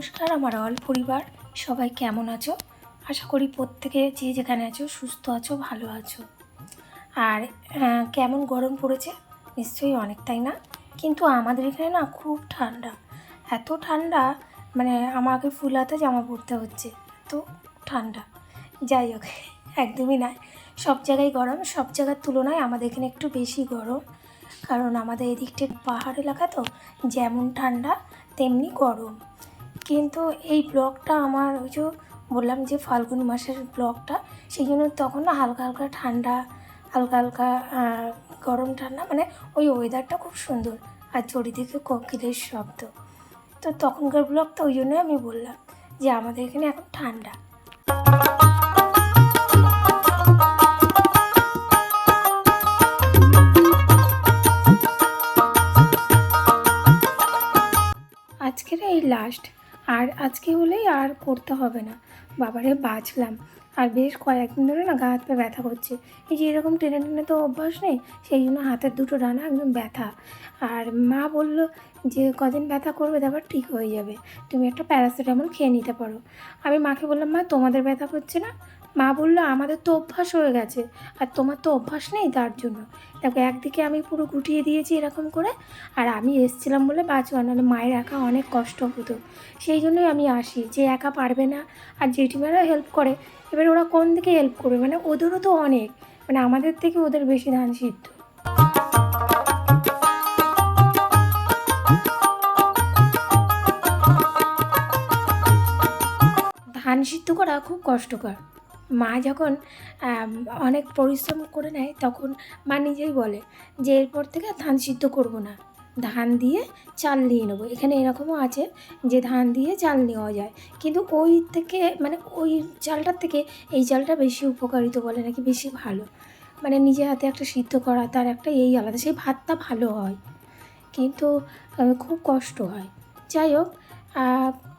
নমস্কার আমার অল পরিবার। সবাই কেমন আছো? আশা করি প্রত্যেকে যে যেখানে আছো, সুস্থ আছো, ভালো আছো। আর কেমন গরম পড়েছে? নিশ্চয়ই অনেকটাই না। কিন্তু আমাদের এখানে না খুব ঠান্ডা। এত ঠান্ডা মানে আমাকে ফুল হাতে জামা পরতে হচ্ছে। তো ঠান্ডা। যাই হোক, একদমই না সব জায়গায় গরম, সব জায়গার তুলনায় আমাদের এখানে একটু বেশি গরম। কারণ আমাদের এদিকটা পাহাড় এলাকা তো, যেমন ঠান্ডা, তেমনি গরম। কিন্তু এই ব্লগটা আমার ওই যে বললাম যে ফাল্গুন মাসের ব্লগটা, সেই জন্য তখন না হালকা হালকা ঠান্ডা, হালকা হালকা গরম ঠান্ডা মানে ওই ওয়েদারটা খুব সুন্দর আর চারিদিকে কোকিলের শব্দ। তো তখনকার ব্লগটা ওই জন্যই আমি বললাম যে আমাদের এখানে এখন ঠান্ডা। আজকের এই লাস্ট আর আজকে হলেই আর করতে হবে না। বাবারে বাঁচলাম। আর বেশ কয়েকদিন ধরে না গা হাত পা ব্যথা করছে। এই যে এরকম টেনে টেনে তো অভ্যাস নেই, সেই জন্য হাতের দুটো ডানা একদম ব্যথা। আর মা বলল যে কদিন ব্যথা করবে তারপর ঠিক হয়ে যাবে। তুমি একটা প্যারাসিটামল খেয়ে নিতে পারো। আমি মাকে বললাম, মা, তোমাদের ব্যথা করছে না? মা বলল, আমাদের তো অভ্যাস হয়ে গেছে। আর তোমার তো অভ্যাস নেই তার জন্য। দেখো, একদিকে আমি পুরো গুটিয়ে দিয়েছি এরকম করে, আর আমি এসছিলাম বলে বাঁচুয়া নাহলে মায়ের একা অনেক কষ্ট হতো। সেই জন্যই আমি আসি। যে একা পারবে না, আর জেঠিমারা হেল্প করে। এবার ওরা কোন দিকে হেল্প করবে? মানে ওদেরও তো অনেক। মানে আমাদের থেকে ওদের বেশি ধান সিদ্ধ ধান সিদ্ধ করা খুব কষ্টকর। মা যখন অনেক পরিশ্রম করে নেয়, তখন মা নিজেই বলে যে, এরপর থেকে ধান সিদ্ধ করব না। ধান দিয়ে চাল নিয়ে নেব। এখানে এরকমও আছে যে, ধান দিয়ে চাল নেওয়া যায়। কিন্তু ওই থেকে মানে ওই চালটার থেকে এই চালটা বেশি উপকারিত বলে নাকি বেশি ভালো। মানে নিজে হাতে একটা সিদ্ধ করা, তার একটা এই আলাদা, সেই ভাতটা ভালো হয়। কিন্তু খুব কষ্ট হয়। যাই হোক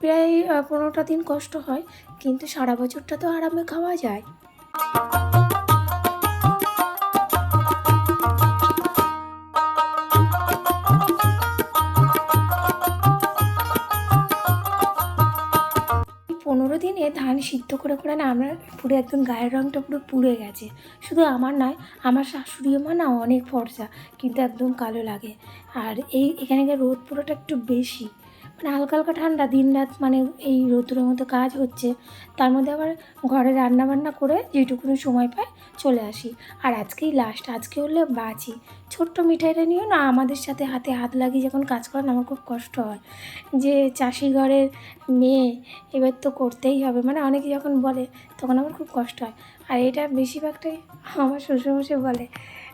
প্রায় পনেরোটা দিন কষ্ট হয়, কিন্তু সারা বছরটা তো আরামে খাওয়া যায়। পনেরো দিনে ধান সিদ্ধ করে করে না আমরা পুরো একদম গায়ের রঙটা পুরো পুড়ে গেছে। শুধু আমার নয়, আমার শাশুড়ি মা না অনেক ফর্সা, কিন্তু একদম কালো লাগে। আর এই এখানকার রোদ পুরোটা একটু বেশি। মানে হালকা হালকা ঠান্ডা, দিন রাত মানে এই রোদ্রের মতো কাজ হচ্ছে, তার মধ্যে আবার ঘরে রান্না বান্না করে যেটুকুনি সময় পাই চলে আসি। আর আজকেই লাস্ট আজকে হলে বাঁচি। ছোট্ট মিঠাইটা নিয়েও না আমাদের সাথে হাতে হাত লাগিয়ে যখন কাজ করেন আমার খুব কষ্ট হয়। যে চাষি ঘরের মেয়ে, এবার তো করতেই হবে। মানে অনেকে যখন বলে, তখন আমার খুব কষ্ট হয়। আর এটা বেশিরভাগটাই আমার শ্বশুরমশাই বলে।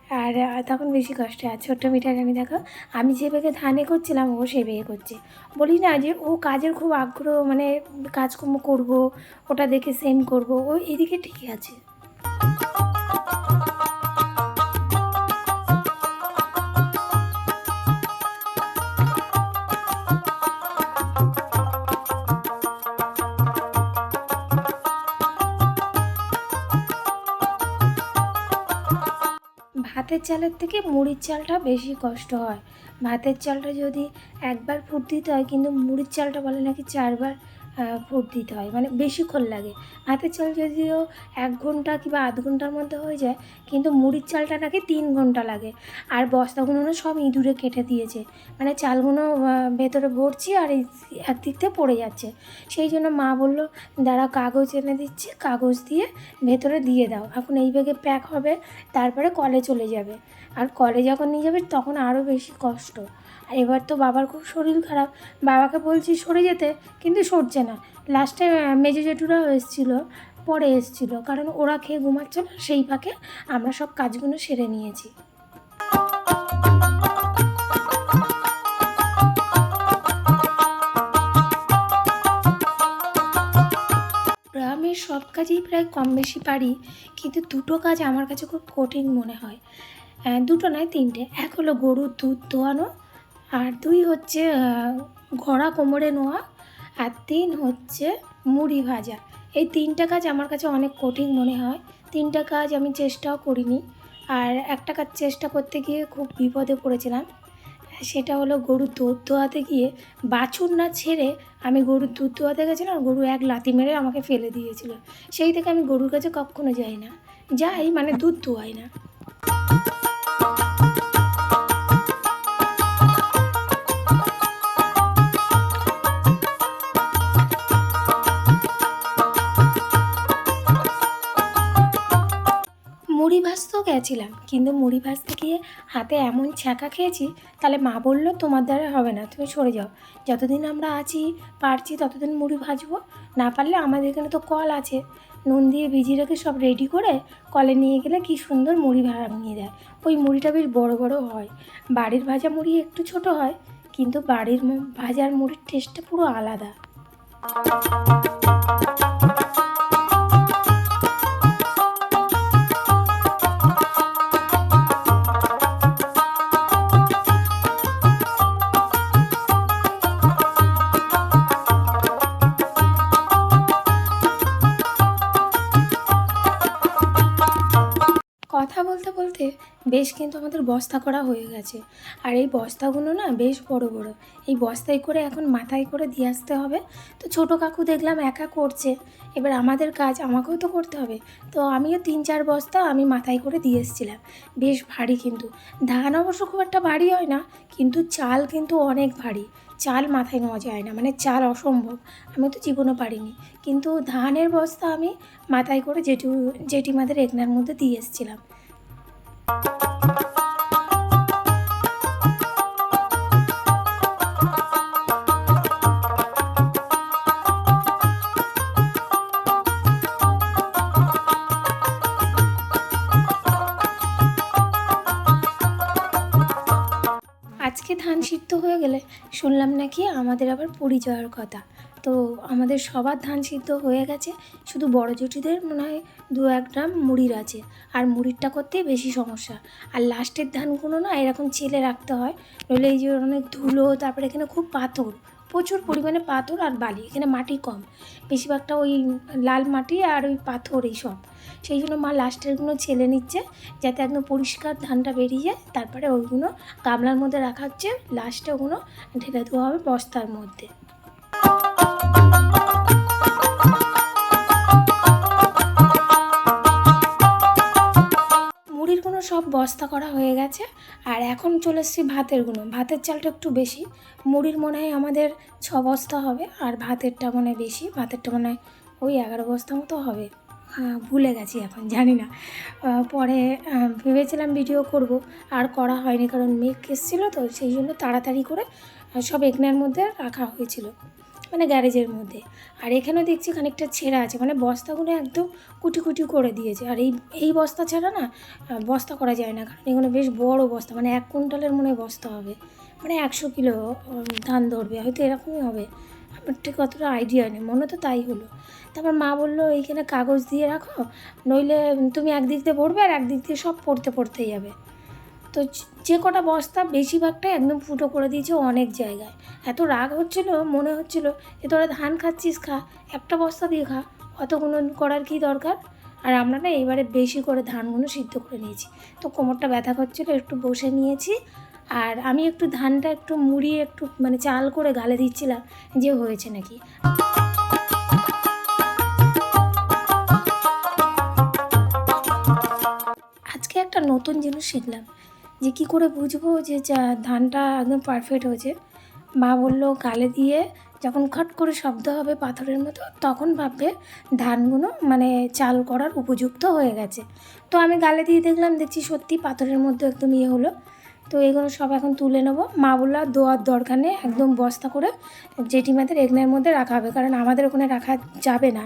আর তখন বেশি কষ্ট আছে আর ছোট্ট মিঠা আমি দেখো, আমি যে বেগে ধানে করছিলাম, ও সে বেগে করছে। বলি না যে, ও কাজের খুব আগ্রহ মানে কাজকর্ম করব, ওটা দেখে সেম করব, ও এদিকে ঠিকই আছে। ভাতের চালের থেকে মুড়ির চালটা বেশি কষ্ট হয়। ভাতের চালটা যদি একবার ফুট দিতে হয়, কিন্তু মুড়ির চালটা বলে নাকি চারবার ফুট দিতে হয় মানে বেশিক্ষণ লাগে। ভাতের চাল যদিও এক ঘণ্টা কিংবা আধ ঘণ্টার মধ্যে হয়ে যায়, কিন্তু মুড়ির চালটা নাকি তিন ঘণ্টা লাগে। আর বস্তাগুলো না সব ইঁদুরে কেটে দিয়েছে। মানে চালগুলো ভেতরে ভরছি আর একদিক থেকে পড়ে যাচ্ছে। সেই জন্য মা বলল, দাঁড়া, কাগজ এনে দিচ্ছি, কাগজ দিয়ে ভেতরে দিয়ে দাও। এখন এই ব্যাগে প্যাক হবে, তারপরে কলে চলে যাবে। আর কলে যখন নিয়ে যাবে, তখন আরও বেশি কষ্ট। আর এবার তো বাবার খুব শরীর খারাপ। বাবাকে বলছি সরে যেতে, কিন্তু সরছে না। লাস্টে মেজো জেঠুরাও এসেছিল, পরে এসেছিল, কারণ ওরা খেয়ে ঘুমাচ্ছে না, সেই ফাঁকে আমরা সব কাজগুলো সেরে নিয়েছি। গ্রামের সব কাজই প্রায় কম বেশি পারি, কিন্তু দুটো কাজ আমার কাছে খুব কঠিন মনে হয়। দুটো নয়, তিনটে। এক হলো গরুর দুধ দোয়ানো আর দুই হচ্ছে ঘোড়া, কোমরে নোয়া, আর তিন হচ্ছে মুড়ি ভাজা। এই তিনটা কাজ আমার কাছে অনেক কঠিন মনে হয়। তিনটা কাজ আমি চেষ্টাও করিনি। আর একটা কাজ চেষ্টা করতে গিয়ে খুব বিপদে পড়েছিলাম। সেটা হলো গরুর দুধ দোয়াতে গিয়ে বাছুর না ছেড়ে আমি গরুর দুধ দোয়াতে গেছিলাম আর গরু এক লাতি মেরে আমাকে ফেলে দিয়েছিল। সেই থেকে আমি গরুর কাছে কখনো যাই না। যাই মানে দুধ দোয়াই না। গেছিলাম কিন্তু মুড়ি ভাজতে গিয়ে হাতে এমন ছ্যাঁকা খেয়েছি, তাহলে মা বলল, তোমার দ্বারা হবে না, তুমি সরে যাও। যতদিন আমরা আছি, পারছি, ততদিন মুড়ি ভাজবো। না পারলে আমাদের এখানে তো কল আছে। নুন দিয়ে ভিজিয়ে রেখে সব রেডি করে কলে নিয়ে গেলে কি সুন্দর মুড়ি ভাঙিয়ে দেয়। ওই মুড়িটা বেশ বড় বড় হয়। বাড়ির ভাজা মুড়ি একটু ছোট হয়, কিন্তু বাড়ির ভাজার মুড়ির টেস্টটা পুরো আলাদা। বেশ কিন্তু আমাদের বস্তা করা হয়ে গেছে। আর এই বস্তাগুলো না বেশ বড় বড়। এই বস্তায় করে এখন মাথায় করে দিয়ে আসতে হবে। তো ছোটো কাকু দেখলাম একা করছে। এবার আমাদের কাজ আমাকেও তো করতে হবে। তো আমিও তিন চার বস্তা আমি মাথায় করে দিয়ে এসেছিলাম। বেশ ভারী কিন্তু। ধান অবশ্য খুব একটা ভারী হয় না, কিন্তু চাল কিন্তু অনেক ভারী। চাল মাথায় নেওয়া যায় না মানে চাল অসম্ভব। আমি তো জীবনও পারিনি। কিন্তু ধানের বস্তা আমি মাথায় করে জেঠু, জেঠিমাদের এগনার মধ্যে দিয়ে এসেছিলাম। আজকে ধান সিদ্ধ হয়ে গেলে শুনলাম নাকি আমাদের আবার পুরী যাওয়ার কথা। তো আমাদের সবার ধান সিদ্ধ হয়ে গেছে, শুধু বড় জুটিদের মনে হয় দু এক গ্রাম মুড়ির আছে। আর মুড়িরটা করতেই বেশি সমস্যা। আর লাস্টের ধানগুলো না এরকম ছেলে রাখতে হয়, নইলে এই যে অনেক ধুলো, তারপরে এখানে খুব পাথর, প্রচুর পরিমাণে পাথর আর বালি, এখানে মাটি কম। বেশিরভাগটা ওই লাল মাটি আর ওই পাথর এইসব সেই জন্য মা লাস্টেরগুলো ছেলে নিচ্ছে, যাতে একদম পরিষ্কার ধানটা বেরিয়ে যায়, তারপরে ওইগুলো গামলার মধ্যে রাখা হচ্ছে লাস্টে ওগুলো ঢেলে দেওয়া হবে বস্তার মধ্যে। বস্তা করা হয়ে গেছে। আর এখন চলে এসেছি ভাতের গুঁড়ো। ভাতের চালটা একটু বেশি। মুড়ির মনে হয় আমাদের ছ বস্তা হবে। আর ভাতেরটা মনে হয় বেশি। ভাতেরটা মনে হয় ওই এগারো বস্তা মতো হবে। হ্যাঁ ভুলে গেছি এখন, জানি না। পরে ভেবেছিলাম ভিডিও করব। আর করা হয়নি, কারণ মেঘ এসেছিল তো, সেই জন্য তাড়াতাড়ি করে সব এগনার মধ্যে রাখা হয়েছিল। মানে গ্যারেজের মধ্যে। আর এখানেও দেখছি খানিকটা ছেঁড়া আছে মানে বস্তাগুলো একদম কুটি কুটি করে দিয়েছে। আর এই এই বস্তা ছাড়া না বস্তা করা যায় না, কারণ এগুলো বেশ বড় বস্তা মানে এক কুইন্টালের মনে বস্তা হবে। মানে একশো কিলো ধান ধরবে, হয়তো এরকমই হবে। আমার ঠিক অতটা আইডিয়া নেই, মনে তো তাই হলো। তারপর মা বলল, এইখানে কাগজ দিয়ে রাখো, নইলে তুমি একদিক দিয়ে পড়বে আর একদিক দিয়ে সব পড়তে, পড়তেই যাবে। তো যে- কটা বস্তা বেশিরভাগটা একদম ফুটো করে দিয়েছে অনেক জায়গায়। এত রাগ হচ্ছিল, মনে হচ্ছিল যে তোরা ধান খাচ্ছিস, খা। একটা বস্তা দিয়ে খা, অতগুলো করার কি দরকার? আর আমরা না এইবারে বেশি করে ধানগুলো সিদ্ধ করে নিয়েছি। তো কোমরটা ব্যথা করছিল, একটু বসে নিয়েছি। আর আমি একটু ধানটা একটু মুড়িয়ে একটু মানে চাল করে গালে দিচ্ছিলাম যে হয়েছে নাকি। আজকে একটা নতুন জিনিস শিখলাম। যে কি করে বুঝব যে ধানটা একদম পারফেক্ট হয়েছে। মা বলল, গালে দিয়ে যখন খট করে শব্দ হবে পাথরের মতো, তখন ভাববে ধানগুলো মানে চাল করার উপযুক্ত হয়ে গেছে। তো আমি গালে দিয়ে দেখলাম, দেখছি সত্যি পাথরের মধ্যে একদম ইয়ে হলো। তো এগুলো সব এখন তুলে নেব। মা বলল দোয়ার দরকার নেই, একদম বস্তা করে জেঠিমাদের এগনের মধ্যে রাখা হবে, কারণ আমাদের ওখানে রাখা যাবে না।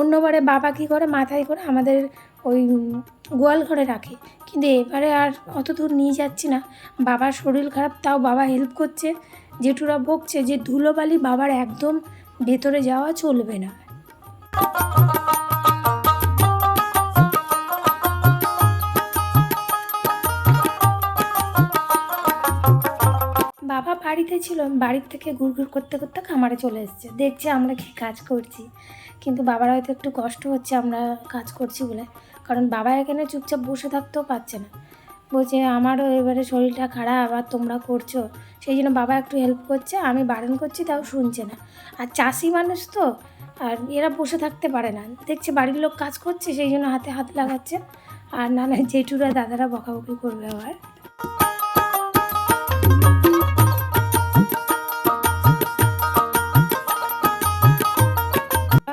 অন্যবারে বাবা কী করে, মাথায় করে আমাদের ওই গোয়াল ঘরে রাখে। কিন্তু এবারে আর অত দূর নিয়ে যাচ্ছি না। বাবার শরীর খারাপ, তাও বাবা হেল্প করছে। জেঠুরা বকছে যে ধুলোবালি বাবার একদম ভেতরে যাওয়া চলবে না। বাবা বাড়িতে ছিল, বাড়ির থেকে ঘুরঘুর করতে করতে খামারে চলে এসেছে। দেখছে আমরা কি কাজ করছি। কিন্তু বাবার হয়তো একটু কষ্ট হচ্ছে, আমরা কাজ করছি বলে। কারণ বাবা এখানে চুপচাপ বসে থাকতেও পারছে না। বলছে, আমারও এবারে শরীরটা খারাপ আর তোমরা করছ। সেই জন্য বাবা একটু হেল্প করছে, আমি বারণ করছি, তাও শুনছে না। আর চাষি মানুষ তো, আর এরা বসে থাকতে পারে না। দেখছে বাড়ির লোক কাজ করছে, সেই জন্য হাতে হাত লাগাচ্ছে। আর নানা জেঠুরা দাদারা বকাবকি করবে আবার।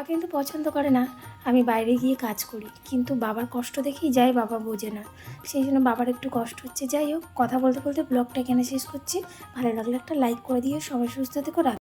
কিন্তু পছন্দ করে না। আমি বাইরে গিয়ে কাজ করি। কিন্তু বাবার কষ্ট দেখেই যাই বাবা বোঝে না। সেই জন্য বাবার একটু কষ্ট হচ্ছে। যাই হোক, কথা বলতে বলতে ব্লগটা এখানে শেষ করছি। ভালো লাগলে একটা লাইক করে দিয়ে সবাই সুস্থ থেকে রাখ